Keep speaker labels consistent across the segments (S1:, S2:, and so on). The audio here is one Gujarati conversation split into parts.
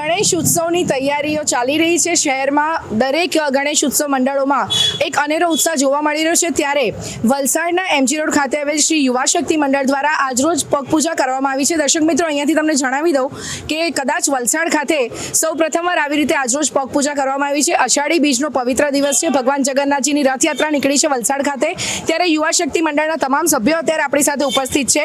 S1: ગણેશ ઉત્સવની તૈયારીઓ ચાલી રહી છે શહેરમાં. દરેક ગણેશ ઉત્સવ મંડળોમાં એક અનેરો ઉત્સાહ જોવા મળી રહ્યો છે. ત્યારે વલસાડના એમજી રોડ ખાતે આવેલ શ્રી યુવા શક્તિ મંડળ દ્વારા આજરોજ પગપૂજા કરવામાં આવી છે. દર્શક મિત્રો, અહીંયાથી તમને જણાવી દઉં કે કદાચ વલસાડ ખાતે સૌ પ્રથમવાર આવી રીતે આજરોજ પગપૂજા કરવામાં આવી છે. અષાઢી બીજનો પવિત્ર દિવસ છે. ભગવાન જગન્નાથજીની રથયાત્રા નીકળી છે વલસાડ ખાતે. ત્યારે યુવા શક્તિ મંડળના તમામ સભ્યો અત્યારે આપણી સાથે ઉપસ્થિત છે.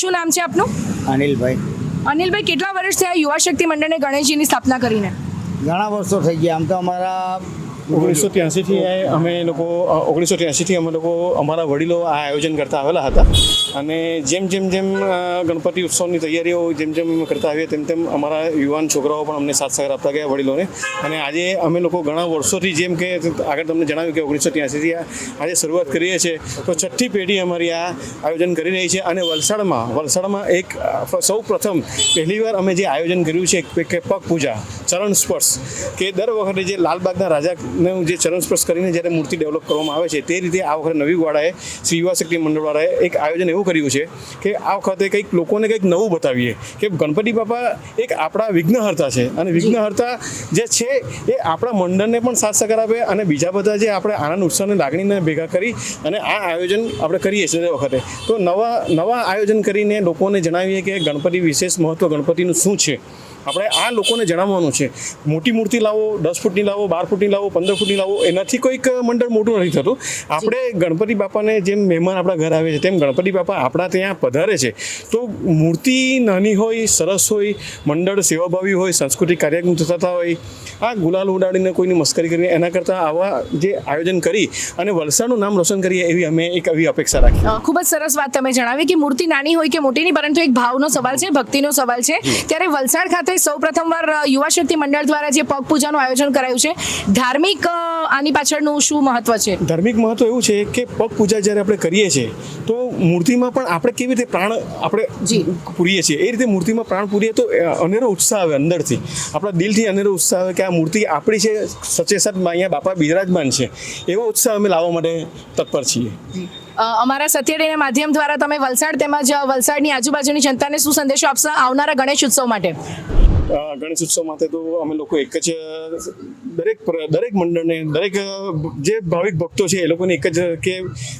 S1: શું નામ છે આપનું?
S2: અનિલભાઈ.
S1: અનિલભાઈ, કેટલા વર્ષ થયા યુવા શક્તિ મંડળને ગણેશજીની સ્થાપના કરીને?
S2: ઘણા વર્ષો થઈ ગયા. આમ તો અમારા
S3: ઓગણીસો ત્યાંસીથી અમે લોકો ઓગણીસો ત્યાંસીથી અમે લોકો અમારા વડીલો આ આયોજન કરતા આવેલા હતા. અને જેમ જેમ જેમ ગણપતિ ઉત્સવની તૈયારીઓ જેમ જેમ અમે કરતા આવીએ તેમ તેમ અમારા યુવાન છોકરાઓ પણ અમને સાથ સહકાર આપતા ગયા વડીલોને. અને આજે અમે લોકો ઘણા વર્ષોથી જેમ કે આગળ તમને જણાવ્યું કે ઓગણીસો ત્યાંસીથી આજે શરૂઆત કરીએ છીએ તો છઠ્ઠી પેઢી અમારી આ આયોજન કરી રહી છે. અને વલસાડમાં વલસાડમાં એક સૌ પ્રથમ પહેલીવાર અમે જે આયોજન કર્યું છે કે- પગ પૂજા ચરણ સ્પર્શ કે દર વખતે જે લાલબાગના રાજાનું જે ચરણ સ્પર્શ કરીને જ્યારે મૂર્તિ ડેવલપ કરવામાં આવે છે તે રીતે આ વખતે નવી વાળાએ શ્રી યુવા શક્તિ મંડળવાળાએ એક આયોજન એવું કર્યું છે કે આ વખતે કંઈક લોકોને કંઈક નવું બતાવીએ કે ગણપતિ બાપા એક આપણા વિઘ્નહર્તા છે અને વિઘ્નહર્તા જે છે એ આપણા મંડળને પણ સાથ સહકાર આપે અને બીજા બધા જે આપણે આનંદ ઉત્સાહને લાગણીને ભેગા કરી અને આ આયોજન આપણે કરીએ છીએ દર વખતે. તો નવા નવા આયોજન કરીને લોકોને જણાવીએ કે ગણપતિ વિશેષ મહત્ત્વ ગણપતિનું શું છે? આપણે આ લોકોને જણાવવાનું છે. મોટી મૂર્તિ લાવો દસ ફૂટની લાવો બાર ફૂટની લાવો પંદર ફૂટની લાવો એનાથી કોઈક મંડળ મોટું નથી થતું. આપણે ગણપતિ બાપાને જેમ મહેમાન આપણા ઘર આવે છે તેમ ગણપતિ બાપા આપણા ત્યાં પધારે છે. તો મૂર્તિ નાની હોય સરસ હોય મંડળ સેવાભાવી હોય સાંસ્કૃતિક કાર્યક્રમ થતા હોય આ ગુલાલ ઉડાડીને કોઈની મસ્કરી કરીને એના કરતાં આવા જે આયોજન કરી અને વલસાડનું નામ રોશન કરીએ એવી અમે એક એવી અપેક્ષા રાખી
S1: ખૂબ જ સરસ વાત તમે જણાવી કે મૂર્તિ નાની હોય કે મોટી નહીં પરંતુ એક ભાવનો સવાલ છે ભક્તિનો સવાલ છે. ત્યારે વલસાડ ખાતે સૌ પ્રથમવાર યુવા શક્તિ મંડળ દ્વારા જે પગ પૂજાનું આયોજન કરાયું છે ધાર્મિક આની પાછળનું શું મહત્વ છે?
S3: ધાર્મિક મહત્વ એવું છે કે પગ પૂજા જ્યારે આપણે કરીએ છીએ તો મૂર્તિમાં પણ આપણે કેવી રીતે પ્રાણ આપણે
S1: જી.
S3: પૂરીએ છીએ? એ રીતે મૂર્તિમાં પ્રાણ પૂરીએ તો અનેરો ઉત્સાહ આવે અંદરથી. આપણા દિલથી અનેરો ઉત્સાહ આવે કે આ મૂર્તિ આપણી છે સચે સચ અહીંયા બાપા બિરાજમાન છે. એવો ઉત્સાહ અમે લાવવા માટે તત્પર છીએ.
S1: અમારા સત્યડીના માધ્યમ દ્વારા તમે વલસાડ તેમજ વલસાડની આજુબાજુની જનતાને શું સંદેશો આપશો આવનારા ગણેશ ઉત્સવ માટે?
S3: ગણેશ ઉત્સવ માટે તો અમે લોકો એક જ, દરેક દરેક મંડળને, દરેક, જે ભાવિક ભક્તો છે એ લોકોને એક જ કે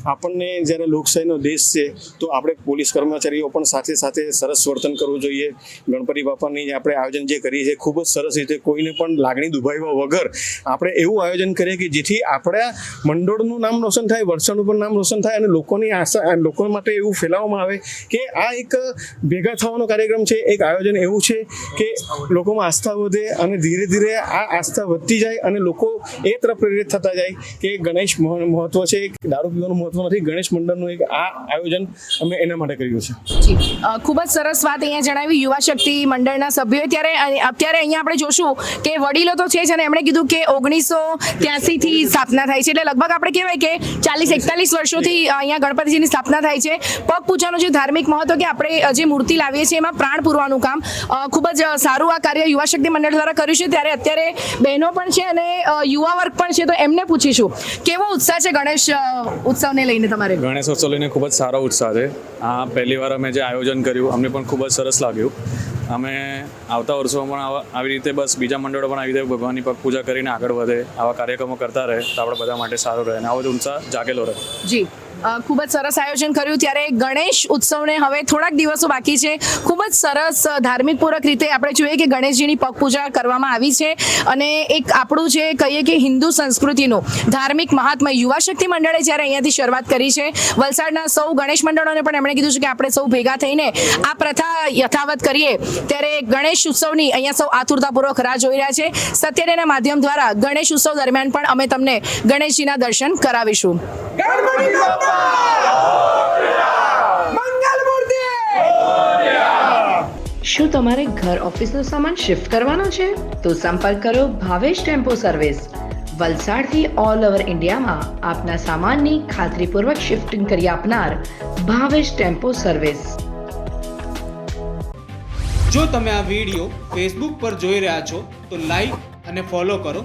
S3: આપણને જ્યારે લોકશાહીનો દેશ છે તો આપણે પોલીસ કર્મચારીઓ પણ સાથે સાથે સરસ વર્તન કરવું જોઈએ. ગણપતિ બાપાની આપણે આયોજન જે કરીએ છીએ ખૂબ જ સરસ રીતે કોઈને પણ લાગણી દુભાવ્યા વગર આપણે એવું આયોજન કરીએ કે જેથી આપણા મંડળનું નામ રોશન થાય વલસાડનું પણ નામ રોશન થાય અને લોકોની આશા લોકો માટે એવું ફેલાવવામાં આવે કે આ એક ભેગા થવાનો કાર્યક્રમ છે, એક આયોજન એવું છે કે લોકોમાં આસ્થા વધે અને ધીરે ધીરે આ આસ્થા વધતી જાય અને લોકો એ તરફ પ્રેરિત થતા જાય કે ગણેશ મહ- મહત્વ છે દારૂ પીવાનું મહત્વ નથી. ગણેશ મંડળનું એક આ આયોજન અમે એના માટે કર્યું છે.
S1: ખૂબ જ સરસ વાત અહીંયા જણાવી. યુવા શક્તિ મંડળના સભ્યોએ ત્યારે અત્યારે અહીંયા આપણે જોશું કે વડીલો તો છે જ અને એમણે કીધું કે ઓગણીસો ત્યાસીથી સ્થાપના થાય છે. એટલે લગભગ આપણે કહેવાય કે ચાલીસ એકતાલીસ વર્ષોથી અહીંયા ગણપતિજીની સ્થાપના થાય છે. પગ પૂજાનું જે ધાર્મિક મહત્વ કે આપણે જે મૂર્તિ લાવીએ છીએ એમાં પ્રાણ પૂરવાનું કામ ખૂબ જ અ, સારું આ કાર્ય યુવા શક્તિ મંડળ દ્વારા કર્યું છે ત્યારે અત્યારે બહેનો પણ છે અને યુવા વર્ગ પણ છે તો એમને પૂછીશું. કેવો ઉત્સાહ છે ગણેશ ઉત્સવને લઈને તમારે?
S4: ગણેશ ઉત્સવ લઈને ખૂબ જ સારો ઉત્સાહ છે. આ પહેલી વાર અમે જે આયોજન કર્યું અમને પણ ખૂબ જ સરસ લાગ્યું. અમે આવતા વર્ષોમાં પણ આવી રીતે બસ બીજા મંડળો પણ આવી રીતે ભગવાનની પગ પૂજા કરીને આગળ વધે આવા કાર્યક્રમો કરતા રહે તો આપણે બધા માટે સારું રહે અને આવો જ ઉત્સાહ જાગેલો રહે.
S1: જી. ખૂબ જ સરસ આયોજન કર્યું. ત્યારે ગણેશ ઉત્સવને હવે થોડાક દિવસો બાકી છે. ખૂબ જ સરસ ધાર્મિક ધાર્મિકપૂર્વક રીતે આપણે જોઈએ કે ગણેશજીની પગ પૂજા કરવામાં આવી છે. અને એક આપણું જે કહીએ કે હિન્દુ સંસ્કૃતિનું ધાર્મિક મહાત્મા યુવા શક્તિ મંડળે જ્યારે અહીંયાથી શરૂઆત કરી છે. વલસાડના સૌ ગણેશ મંડળોને પણ એમણે કીધું છે કે આપણે સૌ ભેગા થઈને આ પ્રથા યથાવત કરીએ. ત્યારે ગણેશ ઉત્સવની અહીંયા સૌ આતુરતાપૂર્વક રાહ જોઈ રહ્યા છે. સત્યડેના માધ્યમ દ્વારા ગણેશ ઉત્સવ દરમિયાન પણ અમે તમને ગણેશજીના દર્શન કરાવીશું.
S5: શું તમારે ઘર ઓફિસનો સામાન શિફ્ટ કરવાનો છે? તો સંપર્ક કરો ભાવેશ ટેમ્પો સર્વિસ. વલસાડથી ઓલ ઓવર ઇન્ડિયામાં આપના સામાનની ખાતરીપૂર્વક શિફ્ટિંગ કરી આપનાર ભાવેશ ટેમ્પો સર્વિસ.
S6: જો તમે આ વીડિયો ફેસબુક પર જોઈ રહ્યા છો તો લાઈક અને ફોલો કરો.